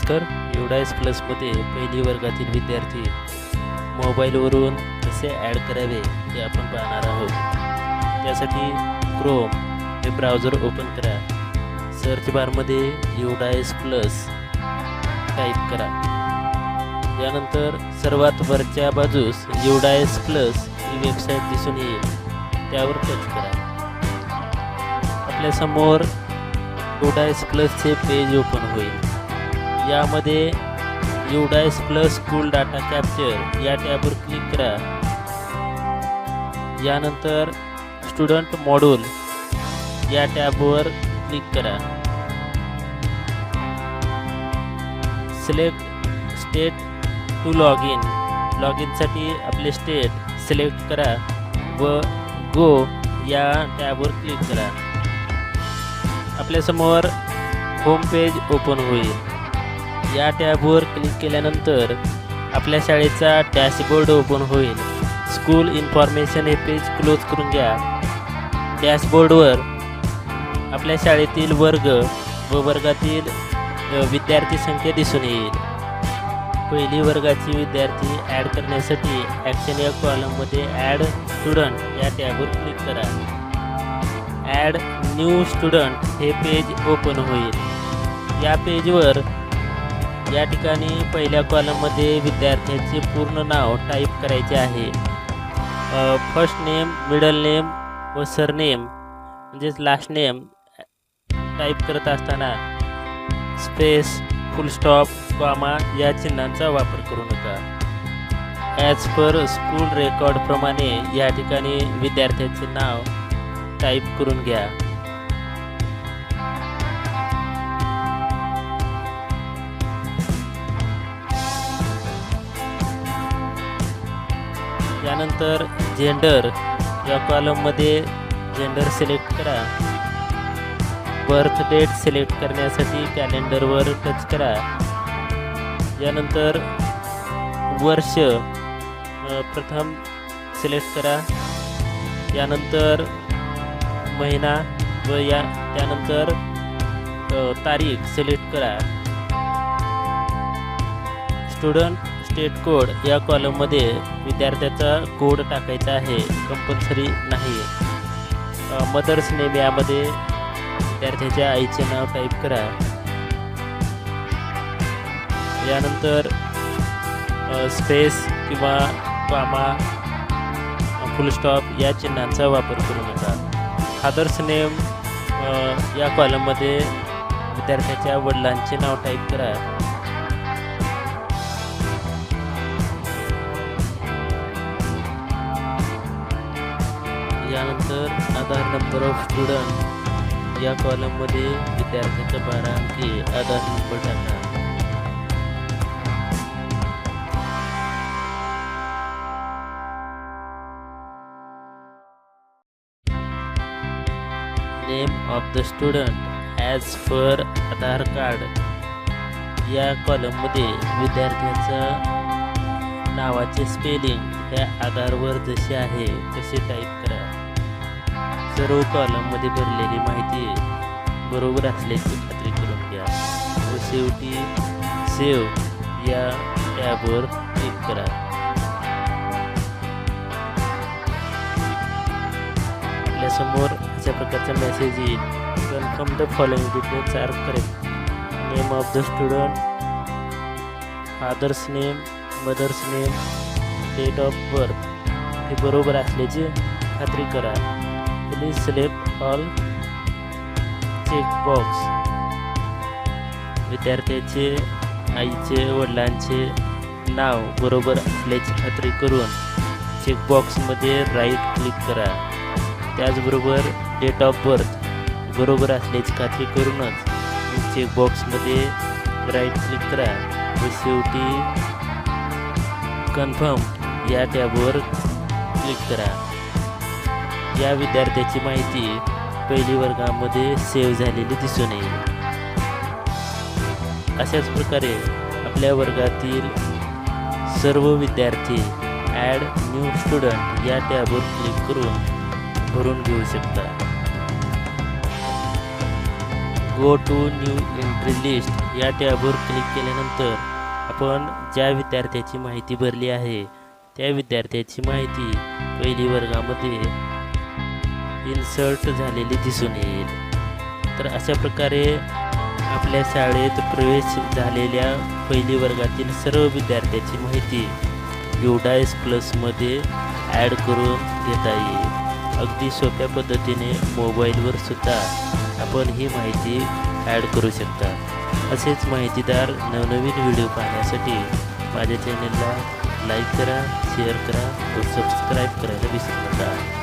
नमस्कार. युडायस प्लसमध्ये पहिली वर्गातील विद्यार्थी मोबाईलवरून कसे ॲड करावे ते आपण पाहणार आहोत. त्यासाठी क्रोम हे ब्राउझर ओपन करा. सर्च बारमध्ये युडायस प्लस टाईप करा. यानंतर सर्वात वरच्या बाजूस युडायस प्लस ही वेबसाईट दिसून येईल. त्यावर टच करा. आपल्यासमोर युडायस प्लसचे पेज ओपन होईल. यामध्ये UDISE plus school data capture या टॅबवर क्लिक करा. यानंतर स्टुडंट मॉड्यूल या टॅबवर क्लिक करा. Select state to log in log इनसाठी आपले स्टेट सिलेक्ट करा व गो या टॅबवर क्लिक करा. आपल्यासमोर होम पेज ओपन होईल. या टॅबवर क्लिक केल्यानंतर आपल्या शाळेचा डॅशबोर्ड ओपन होईल. स्कूल इन्फॉर्मेशन हे पेज क्लोज करून घ्या. डॅशबोर्डवर आपल्या शाळेतील वर्ग व वर्गातील विद्यार्थी संख्या दिसून येईल. पहिली वर्गाची विद्यार्थी ॲड करण्यासाठी ॲक्शन या कॉलममध्ये ॲड स्टुडंट या टॅबवर क्लिक करा. ॲड न्यू स्टुडंट हे पेज ओपन होईल. या पेजवर या ठिकाणी पहिल्या कॉलममध्ये विद्यार्थ्याचे पूर्ण नाव टाईप करायचे आहे. फर्स्ट नेम मिडल नेम व सरनेम म्हणजेच लास्ट नेम टाईप करत असताना स्पेस फुल स्टॉप कॉमा या चिन्हांचा वापर करू नका. ॲज पर स्कूल रेकॉर्डप्रमाणे या ठिकाणी विद्यार्थ्याचे नाव टाईप करून घ्या. त्यानंतर जेंडर या कॉलममध्ये जेंडर सिलेक्ट करा. बर्थ डेट सिलेक्ट करण्यासाठी कॅलेंडरवर टच करा. यानंतर वर्ष प्रथम सिलेक्ट करा. यानंतर महिना व या त्यानंतर तारीख सिलेक्ट करा. स्टुडंट स्टेट कोड या कॉलममध्ये विद्यार्थ्याचा कोड टाकायचा आहे. कंपल्सरी नाही मदर्स नेम यामध्ये विद्यार्थ्याच्या आईचे नाव टाईप करा. यानंतर स्पेस किंवा कामा फुलस्टॉप या चिन्हांचा वापर करू नका. फादर्स नेम या कॉलममध्ये विद्यार्थ्याच्या वडिलांचे नाव टाईप करा. आधार नंबर ऑफ स्टुडंट या कॉलममध्ये विद्यार्थ्यांच्या बारा अंकी आधार नंबर टाका. Name of the student as per Aadhaar card या कॉलममध्ये विद्यार्थ्याचं नावाचे स्पेलिंग ह्या आधारवर जसे आहे तसे टाईप करा. सर्व कॉलममध्ये भरलेली माहिती बरोबर असल्याची खात्री करून घ्या. व शेवटी सेव या टॅबवर क्लिक करा. आपल्यासमोर अशा प्रकारचा मेसेज येईल. Confirm the following details are correct name of the student father's name mother's name date of birth हे बरोबर असल्याची खात्री करा. प्लीज select ऑल चेकबॉक्स विद्यार्थ्याचे आईचे वडिलांचे नाव बरोबर असल्याची खात्री करून चेकबॉक्समध्ये राईट क्लिक करा. त्याचबरोबर डेट ऑफ बर्थ बरोबर असल्याची खात्री करूनच चेकबॉक्समध्ये राईट क्लिक करा. व शेवटी कन्फर्म या टॅबवर क्लिक करा. या विद्यार्थ्याची माहिती पहिली वर्गामध्ये सेव्ह झालेली दिसून येईल. अशाच प्रकारे आपल्या वर्गातील सर्व विद्यार्थी ॲड न्यू स्टुडंट या टॅबवर क्लिक करून भरून घेऊ शकता. Go to new entry list या टॅबवर क्लिक केल्यानंतर आपण ज्या विद्यार्थ्याची माहिती भरली आहे त्या विद्यार्थ्याची माहिती पहिली वर्गामध्ये इन्सर्ट झालेली दिसून येईल. तर अशा प्रकारे आपल्या शाळेत प्रवेश झालेल्या पहिली वर्गातील सर्व विद्यार्थ्याची माहिती युडायस प्लसमध्ये ॲड करून घेता येईल. अगदी सोप्या पद्धतीने मोबाईलवर सुद्धा आपण ही माहिती ॲड करू शकता. असेच माहितीदार नवनवीन व्हिडिओ पाहण्यासाठी माझ्या चॅनलला लाईक करा शेअर करा व सबस्क्राईब करायला विसरू नका.